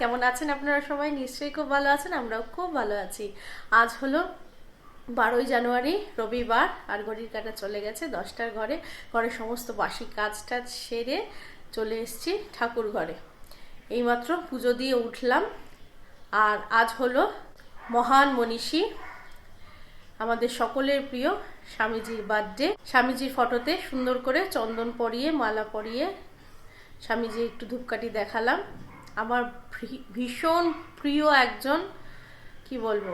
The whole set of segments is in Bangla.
কেমন আছেন আপনারা সবাই? নিশ্চয়ই খুব ভালো আছেন, আমরাও খুব ভালো আছি। আজ হলো বারোই জানুয়ারি, রবিবার, আর ঘড়ির কাটা চলে গেছে দশটার ঘরে। ঘরের সমস্ত বাসি কাজ টাজ সেরে চলে এসেছি ঠাকুর ঘরে। এইমাত্র পুজো দিয়ে উঠলাম। আর আজ হলো মহান মনীষী, আমাদের সকলের প্রিয় স্বামীজির বার্থডে। স্বামীজির ফটোতে সুন্দর করে চন্দন পরিয়ে, মালা পরিয়ে স্বামীজি একটু ধূপকাঠি দেখালাম। আমার ভীষণ প্রিয় একজন, কি বলব,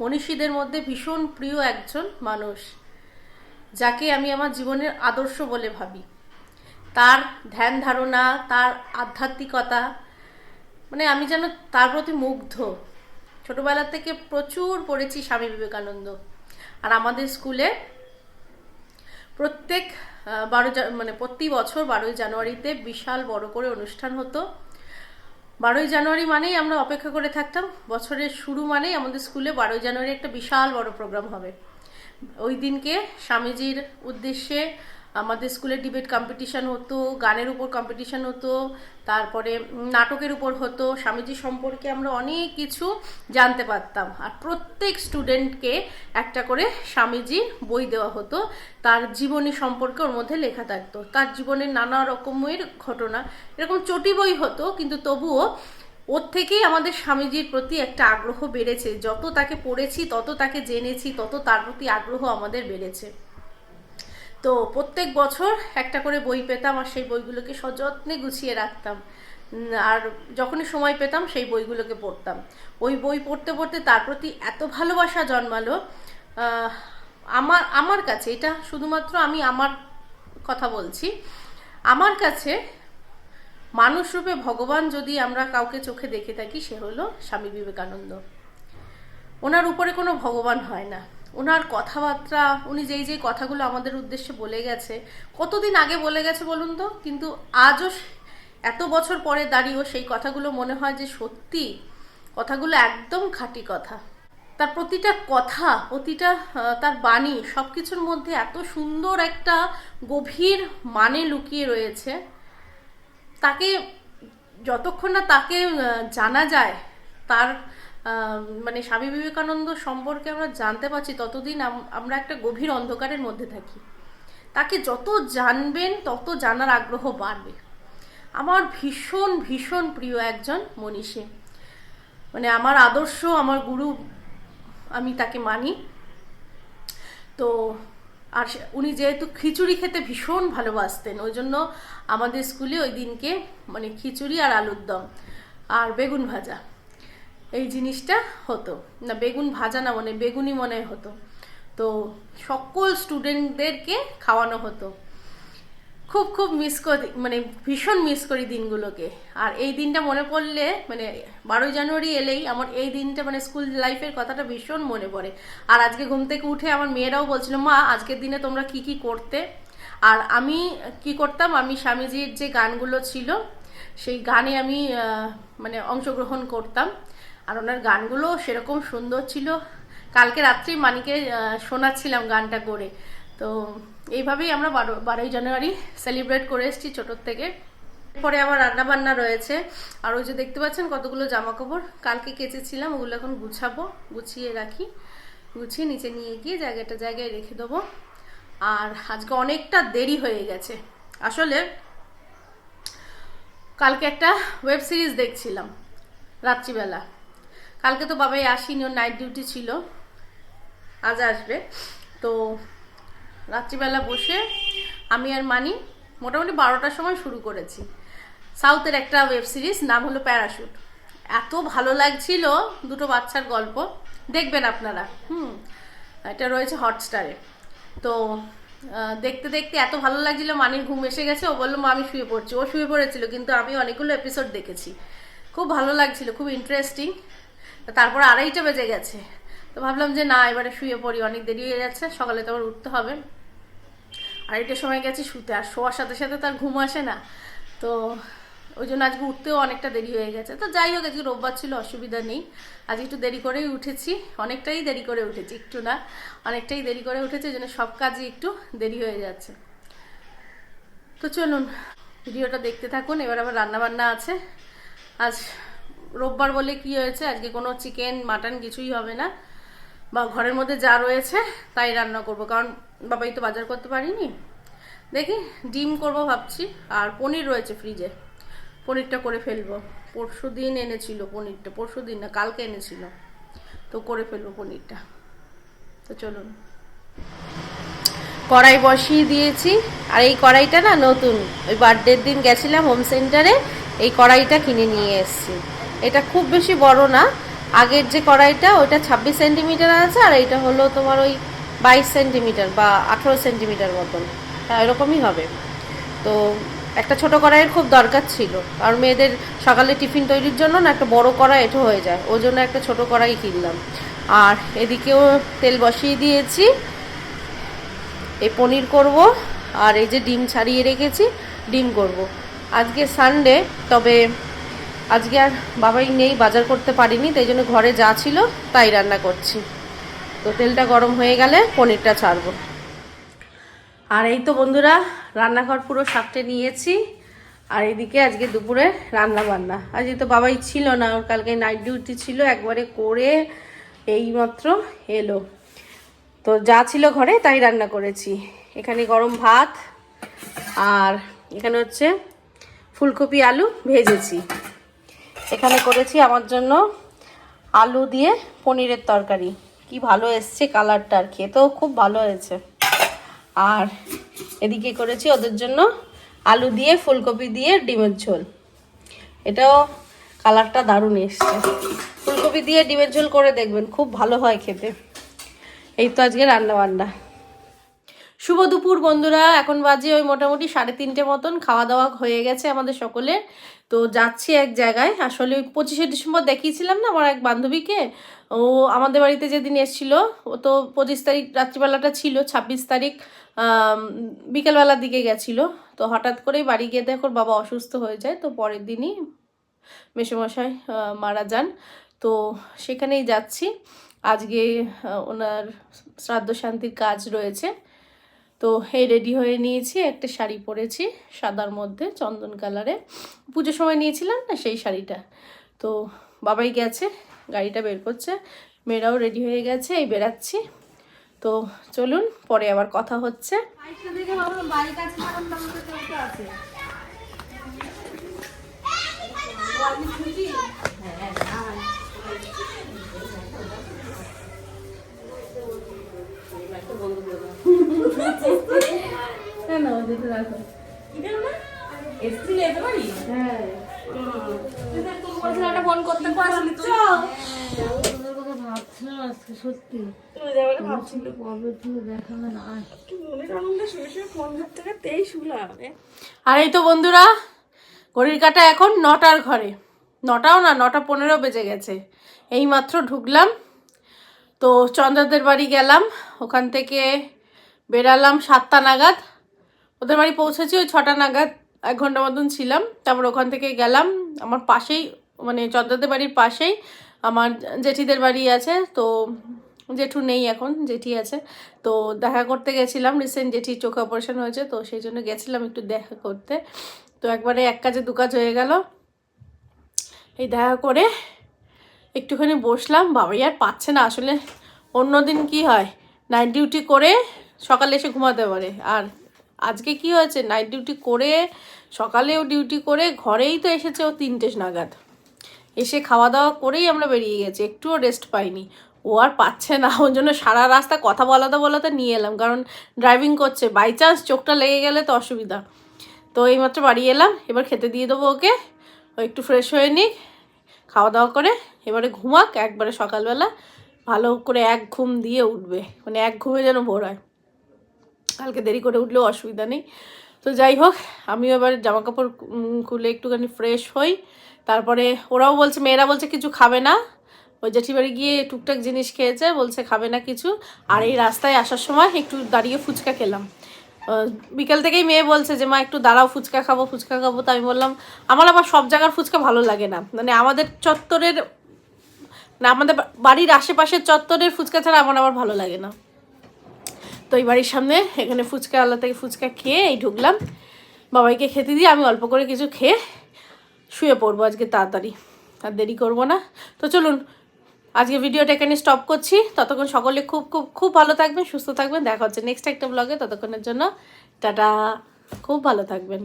মনীষীদের মধ্যে ভীষণ প্রিয় একজন মানুষ, যাকে আমি আমার জীবনের আদর্শ বলে ভাবি। তার ধ্যান ধারণা, তার আধ্যাত্মিকতা মানে আমি যেন তার প্রতি মুগ্ধ। ছোটবেলা থেকে প্রচুর পড়েছি স্বামী বিবেকানন্দ। আর আমাদের স্কুলে প্রত্যেক বারো মানে প্রতি বছর বারোই জানুয়ারিতে বিশাল বড় করে অনুষ্ঠান হতো। বারোই জানুয়ারি মানেই আমরা অপেক্ষা করে থাকতাম। বছরের শুরু মানেই আমাদের স্কুলে বারোই জানুয়ারি একটা বিশাল বড় প্রোগ্রাম হবে। ওই দিনকে স্বামীজির উদ্দেশ্যে আমাদের স্কুলে ডিবেট কম্পিটিশান হতো, গানের উপর কম্পিটিশান হতো, তারপরে নাটকের উপর হতো, স্বামীজি সম্পর্কে আমরা অনেক কিছু জানতে পারতাম। আর প্রত্যেক স্টুডেন্টকে একটা করে স্বামীজির বই দেওয়া হতো, তার জীবনী সম্পর্কে ওর মধ্যে লেখা থাকতো। তার জীবনের নানা রকমের ঘটনা, এরকম চটি বই হতো, কিন্তু তবুও ওর থেকেই আমাদের স্বামীজির প্রতি একটা আগ্রহ বেড়েছে। যত তাকে পড়েছি, তত তাকে জেনেছি, তত তার প্রতি আগ্রহ আমাদের বেড়েছে। তো প্রত্যেক বছর একটা করে বই পেতাম আর সেই বইগুলোকে সযত্নে গুছিয়ে রাখতাম। আর যখনই সময় পেতাম সেই বইগুলোকে পড়তাম। ওই বই পড়তে পড়তে তার প্রতি এত ভালোবাসা জন্মালো আমার আমার কাছে, এটা শুধুমাত্র আমি আমার কথা বলছি, আমার কাছে মানুষ রূপে ভগবান যদি আমরা কাউকে চোখে দেখে থাকি সে হলো স্বামী বিবেকানন্দ। ওনার উপরে কোনো ভগবান হয় না। ওনার কথাবার্তা, উনি যেই যেই কথাগুলো আমাদের উদ্দেশ্যে বলে গেছে, কতদিন আগে বলে গেছে বলুন তো? কিন্তু আজও এত বছর পরে দাঁড়িয়েও সেই কথাগুলো মনে হয় যে সত্যি কথাগুলো একদম খাঁটি কথা। তার প্রতিটা কথা, প্রতিটা তার বাণী সব কিছুর মধ্যে এত সুন্দর একটা গভীর মানে লুকিয়ে রয়েছে। তাকে যতক্ষণ না তাকে জানা যায়, তার মানে স্বামী বিবেকানন্দ সম্পর্কে আমরা জানতে পারছি ততদিন আমরা একটা গভীর অন্ধকারের মধ্যে থাকি। তাকে যত জানবেন, তত জানার আগ্রহ বাড়বে। আমার ভীষণ ভীষণ প্রিয় একজন মনীষী। মানে আমার আদর্শ, আমার গুরু, আমি তাকে মানি। তো, আর উনি যেহেতু খিচুড়ি খেতে ভীষণ ভালোবাসতেন, ওই জন্য আমাদের স্কুলে ওই দিনকে মানে খিচুড়ি আর আলুর দম আর বেগুন ভাজা। এই জিনিসটা হতো। না, বেগুন ভাজা না মানে বেগুনই মনে হতো। তো সকল স্টুডেন্টদেরকে খাওয়ানো হতো। খুব খুব মিস করি মানে ভীষণ মিস করি দিনগুলোকে। আর এই দিনটা মনে পড়লে মানে বারোই জানুয়ারি এলেই আমার এই দিনটা মানে স্কুল লাইফের কথাটা ভীষণ মনে পড়ে। আর আজকে ঘুম থেকে উঠে আমার মেয়েরাও বলছিল, মা, আজকের দিনে তোমরা কি কি করতে? আর আমি কি করতাম, আমি স্বামীজির যে গানগুলো ছিল সেই গানে আমি মানে অংশগ্রহণ করতাম। আর ওনার গানগুলো সেরকম সুন্দর ছিল। কালকে রাত্রি মানিকে শোনাচ্ছিলাম গানটা করে। তো এইভাবেই আমরা বারো, বারোই জানুয়ারি সেলিব্রেট করে এসেছি ছোটোর থেকে। এরপরে আবার রান্না বান্না রয়েছে। আর ওই যে দেখতে পাচ্ছেন কতগুলো জামা কাপড় কালকে কেচেছিলাম, ওগুলো এখন গুছাবো, গুছিয়ে রাখি। গুছিয়ে নিচে নিয়ে গিয়ে জায়গাটা জায়গায় রেখে দেবো। আর আজকে অনেকটা দেরি হয়ে গেছে। আসলে কালকে একটা ওয়েব সিরিজ দেখছিলাম, রাত্রিবেলা। কালকে তো বাবাই আসিনি, ওর নাইট ডিউটি ছিল। আজ আসবে। তো রাত্রিবেলা বসে আমি আর মানি মোটামুটি বারোটার সময় শুরু করেছি। সাউথের একটা ওয়েব সিরিজ নাম হলো প্যারাশুট এত ভালো লাগছিল দুটো বাচ্চার গল্প। দেখবেন আপনারা। হুম, এটা রয়েছে হটস্টারে তো দেখতে দেখতে এত ভালো লাগছিল, মানির ঘুম এসে গেছে। ও বলল, মা, আমি শুয়ে পড়ছি। ও শুয়ে পড়েছিল, কিন্তু আমি অনেকগুলো এপিসোড দেখেছি। খুব ভালো লাগছিল, খুব ইন্টারেস্টিং তারপর আড়াইটা বেজে গেছে। তো ভাবলাম যে, না, এবারে শুয়ে পড়ি, অনেক দেরি হয়ে যাচ্ছে, সকালে তো আবার উঠতে হবে। আড়াইটার সময় গেছি শুতে, আর শোয়ার সাথে সাথে তার ঘুম আসে না। তো ওই জন্য আজকে উঠতেও অনেকটা দেরি হয়ে গেছে। তো যাই হোক, আজকে রোববার ছিল, অসুবিধা নেই। আজ একটু দেরি করেই উঠেছি। অনেকটাই দেরি করে উঠেছি, একটু না। অনেকটাই দেরি করে উঠেছি, ওই জন্য সব কাজই একটু দেরি হয়ে যাচ্ছে। তো চলুন, ভিডিওটা দেখতে থাকুন। এবার আবার রান্না বান্না আছে। আজ রোববার বলে কি হয়েছে? আজকে কোনো চিকেন, মাটন কিছুই হবে না। বা ঘরের মধ্যে যা রয়েছে, তাই রান্না করব। কারণ বাবাই তো বাজার করতে পারিনি। দেখি, ডিম করব ভাবছি। আর পনির রয়েছে ফ্রিজে। পনিরটা করে ফেলব। পরশু দিন এনেছিল পনিরটা, পরশু দিন না, কালকে এনেছিল। তো করে ফেলব পনিরটা। তো চলুন। কড়াই বসিয়ে দিয়েছি। আর এই কড়াইটা না নতুন, ওই বার্থডের দিন গেছিলাম হোম সেন্টারে, এই কড়াইটা কিনে নিয়ে এসেছি। এটা খুব বেশি বড় না, আগের যে কড়াইটা ওইটা ছাব্বিশ সেন্টিমিটার আছে, আর এইটা হলো তোমার ওই বাইশ সেন্টিমিটার বা আঠেরো সেন্টিমিটার মতন। এরকমই হবে। তো একটা ছোট কড়াইয়ের খুব দরকার ছিল। কারণ মেয়েদের সকালে টিফিন তৈরির জন্য না একটা বড় কড়াই এটো হয়ে যায়। ওই জন্য একটা ছোট কড়াই কিনলাম। আর এদিকেও তেল বসিয়ে দিয়েছি। এই পনির করব আর এই যে ডিম ছাড়িয়ে রেখেছি, ডিম করব। আজকে সানডে, তবে আজকে আর বাবাই নেই, বাজার করতে পারিনি, তাই জন্য ঘরে যা ছিল তাই রান্না করছি। তো তেলটা গরম হয়ে গেলে পনিরটা ছাড়বো। আর এই তো বন্ধুরা, রান্নাঘর পুরো সাপটে নিয়েছি। আর এদিকে আজকে দুপুরে রান্না বান্না আজকে তো বাবাই ছিল না, ওর কালকে নাইট ডিউটি ছিল, একবারে করে এইমাত্র এলো। তো যা ছিল ঘরে তাই রান্না করেছি। এখানে গরম ভাত, আর এখানে হচ্ছে ফুলকপি, আলু ভেজেছি। এখানে করেছি আমার জন্য আলু দিয়ে পনিরের তরকারি। কি ভালো এসছে কালারটা আর খেতেও খুব ভালো হয়েছে। আর এদিকে করেছি ওদের জন্য আলু দিয়ে, ফুলকপি দিয়ে ডিমের ঝোল। এটাও কালারটা দারুণ এসছে। ফুলকপি দিয়ে ডিমের ঝোল করে দেখবেন, খুব ভালো হয় খেতে। এই তো আজকে রান্না বান্না শুভ দুপুর বন্ধুরা, এখন বাজে ওই মোটামুটি সাড়ে তিনটে মতন খাওয়া দাওয়া হয়ে গেছে আমাদের সকলে তো যাচ্ছি এক জায়গায়, আসলে ওই পঁচিশে ডিসেম্বর দেখিয়েছিলাম না আমার এক বান্ধবীকে, ও আমাদের বাড়িতে যেদিন এসেছিল, ও তো পঁচিশ তারিখ রাত্রিবেলাটা ছিল, ছাব্বিশ তারিখ বিকেলবেলার দিকে গেছিল। তো হঠাৎ করেই বাড়ি গিয়ে দেখো বাবা অসুস্থ হয়ে যায়, তো পরের দিনই মেসোমশাই মারা যান। তো সেখানেই যাচ্ছি। আজকে ওনার শ্রাদ্ধ শান্তির কাজ রয়েছে। তো এই রেডি হয়ে নিয়েছি একটা শাড়ি পরেছি সাদার মধ্যে চন্দন কালারে। পুজোর সময় নিয়েছিলাম না সেই শাড়িটা। তো বাবাই গেছে গাড়িটা বের করছে মেয়েরাও রেডি হয়ে গেছে এই বেরাচ্ছি তো চলুন পরে আবার কথা হচ্ছে। হ্যাঁ। আর এই তো বন্ধুরা, ঘড়ির কাটা এখন নটার ঘরে। নটাও না, নটা পনেরো বেজে গেছে। এই মাত্র ঢুকলাম। তো চন্দ্রদের বাড়ি গেলাম। ওখান থেকে বেরালাম সাতটা নাগাদ। ওদের বাড়ি পৌঁছেছি, ওই ছটা নাগাদ, এক ঘণ্টা মতন ছিলাম। তারপর ওখান থেকে গেলাম, আমার পাশেই মানে চন্দ্রদের বাড়ির পাশেই, আমার জেঠিদের বাড়ি আছে। তো জেঠু নেই এখন, জেঠি আছে। তো দেখা করতে গেছিলাম, রিসেন্ট জেঠির চোখে অপারেশন হয়েছে, তো সেই জন্য গেছিলাম একটু দেখা করতে। তো একবারে এক কাজে দু কাজ হয়ে গেল। এই দেখা করে একটুখানি বসলাম, বাবাই আর পাচ্ছে না, আসলে অন্যদিন কি হয়? নাইট ডিউটি করে সকালে এসে ঘুমাতে পারে। আর আজকে কি হয়েছে? নাইট ডিউটি করে, সকালেও ডিউটি করে, ঘরেই তো এসেছে ও তিনটে নাগাদ। এসে খাওয়া দাওয়া করেই আমরা বেরিয়ে গেছি। একটুও রেস্ট পাইনি। ও আর পাচ্ছে না। ওর জন্য সারা রাস্তা কথা বলাতে বলাতে নিয়ে এলাম। কারণ ড্রাইভিং করছে। বাই চান্স চোখটা লেগে গেলে তো অসুবিধা। তো এইমাত্র বাড়ি এলাম। এবার খেতে দিয়ে দেবো ওকে। ও একটু ফ্রেশ হয়ে নিক। খাওয়া দাওয়া করে এবারে ঘুমাক। একবারে সকালবেলা ভালো করে এক ঘুম দিয়ে উঠবে। মানে এক ঘুমে যেন ভোর হয়। কালকে দেরি করে উঠলেও অসুবিধা নেই। তো যাই হোক, আমিও এবার জামা কাপড় খুলে একটুখানি ফ্রেশ হই। তারপরে ওরাও বলছে, মেয়েরা বলছে কিছু খাবে না। ওই জেঠি বাড়ি গিয়ে টুকটাক জিনিস খেয়েছে, বলছে খাবে না কিছু। আর এই রাস্তায় আসার সময় একটু দাঁড়িয়ে ফুচকা খেলাম। বিকেল থেকেই মেয়ে বলছে যে, মা, একটু দাঁড়াও, ফুচকা খাব ফুচকা খাব। তো আমি বললাম, আমার আবার সব জায়গার ফুচকা ভালো লাগে না। মানে আমাদের চত্বরের, না, আমাদের বাড়ির আশেপাশের চত্বরের ফুচকা ছাড়া আমার আবার ভালো লাগে না। তো এই বাড়ির সামনে এখানে ফুচকা আল্লাহ থেকে ফুচকা খেয়ে এই ঢুকলাম। বাবাইকে খেতে দিয়ে আমি অল্প করে কিছু খেয়ে শুয়ে পড়ব আজকে তাড়াতাড়ি। আর দেরি করব না। তো চলুন, আজকে ভিডিওটা এখানে স্টপ করছি। ততক্ষণ সকলে খুব খুব খুব ভালো থাকবেন, সুস্থ থাকবেন। দেখা হচ্ছে নেক্সট একটা ব্লগে ততক্ষণের জন্য টাটা। খুব ভালো থাকবেন।